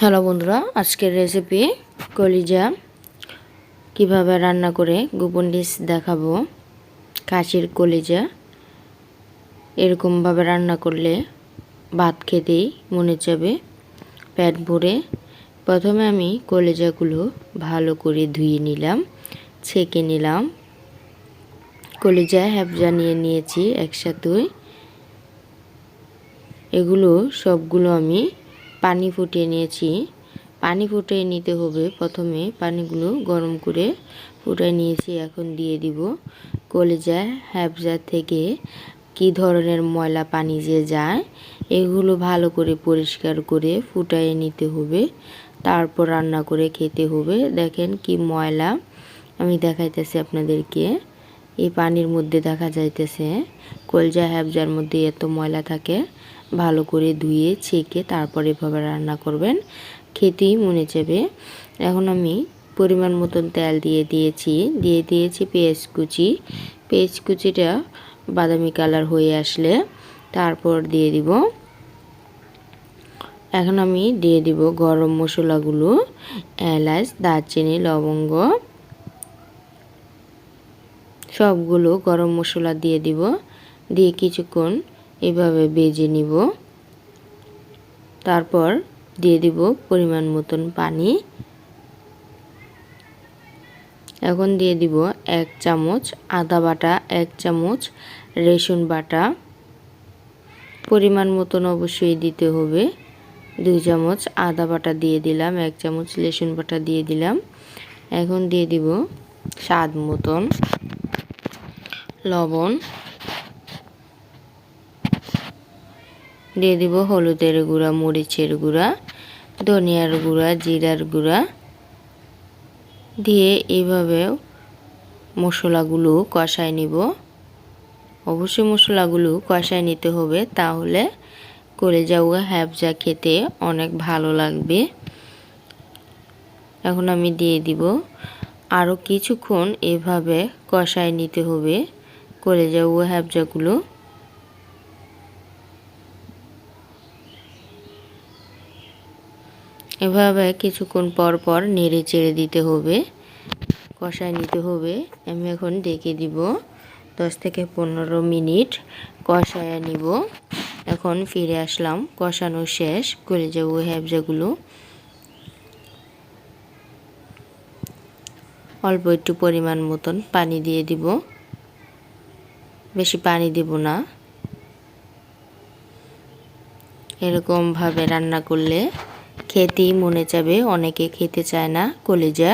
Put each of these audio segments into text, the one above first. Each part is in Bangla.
হ্যালো বন্ধুরা, আজকের রেসিপি কলিজা। কীভাবে রান্না করে গোপন ডিশ দেখাবো। কাশির কলিজা। এরকমভাবে রান্না করলে ভাত খেতেই মনে যাবে প্যাট ভরে। প্রথমে আমি কলিজাগুলো ভালো করে ধুয়ে নিলাম, ছেঁকে নিলাম। কলিজা হ্যাবজা নিয়ে নিয়েছি, একসাথে। এগুলো সবগুলো আমি পানি ফুটিয়ে নিয়েছি। পানি ফুটিয়ে নিতে হবে। প্রথমে পানিগুলো গরম করে ফুটিয়ে নিয়েছি। এখন দিয়ে দিব কলেজা হ্যাবজা থেকে কি ধরনের ময়লা পানি যে যায়, এগুলো ভালো করে পরিষ্কার করে ফুটাইয়ে নিতে হবে। তারপর রান্না করে খেতে হবে। দেখেন কি ময়লা। আমি দেখাইতেছি আপনাদেরকে। এই পানির মধ্যে দেখা যাইতেছে কলজা হ্যাবজার মধ্যে এত ময়লা থাকে। ভালো করে ধুয়ে, ছেঁকে তারপর এভাবে রান্না করবেন। খেতেই মনে যাবে। এখন আমি পরিমাণ মতন তেল দিয়ে দিয়েছি। দিয়ে দিয়েছি পেঁয়াজ কুচি। পেঁয়াজ কুচিটা বাদামি কালার হয়ে আসলে তারপর দিয়ে দিব। এখন আমি দিয়ে দিব গরম মশলাগুলো, এলাচ, দারচিনি, লবঙ্গ। সবগুলো গরম মশলা দিয়ে দিব। দিয়ে কিছুক্ষণ এভাবে বেজে নিব। তারপর দিয়ে দিব পরিমাণ মতন পানি। এখন দিয়ে দিব এক চামচ আদা বাটা, এক চামচ রেসুন বাটা। পরিমাণ মতন অবশ্যই দিতে হবে। দুই চামচ আদা বাটা দিয়ে দিলাম, এক চামচ লেসুন বাটা দিয়ে দিলাম। এখন দিয়ে দিব স্বাদ মতন লবণ। দিয়ে দিব হলুদের গুঁড়া, মরিচের গুঁড়া, ধনিয়ার গুঁড়া, জিরার গুঁড়া। দিয়ে এইভাবে মশলাগুলো কষায় নিব। অবশ্যই মশলাগুলো কষায় নিতে হবে, তাহলে করে যাওয়া হ্যাবজা খেতে অনেক ভালো লাগবে। এখন আমি দিয়ে দিব। আরও কিছুক্ষণ এভাবে কষায় নিতে হবে, করে যাওয়া হ্যাবজাগুলো। এভাবে কিছুক্ষণ পর পর নেড়ে চেড়ে দিতে হবে, কষায় নিতে হবে। আমি এখন ডেকে দিব, দশ থেকে পনেরো মিনিট কষায় নিব। এখন ফিরে আসলাম, কষানো শেষ, করে যাব হ্যাবজাগুলো অল্প একটু পরিমাণ মতন পানি দিয়ে দিব। বেশি পানি দিব না। এরকমভাবে রান্না করলে খেতেই মনে যাবে, অনেকে খেতে চায় না, কলিজা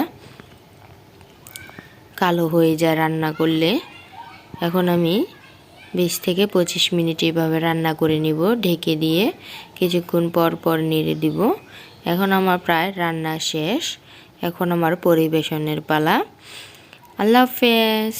কালো হয়ে যায় রান্না করলে। এখন আমি বিশ থেকে পঁচিশ মিনিট এভাবে রান্না করে নিব, ঢেকে দিয়ে কিছুক্ষণ পর পর নেড়ে দিব। এখন আমার প্রায় রান্না শেষ, এখন আমার পরিবেশনের পালা। আল্লাহ হাফেজ।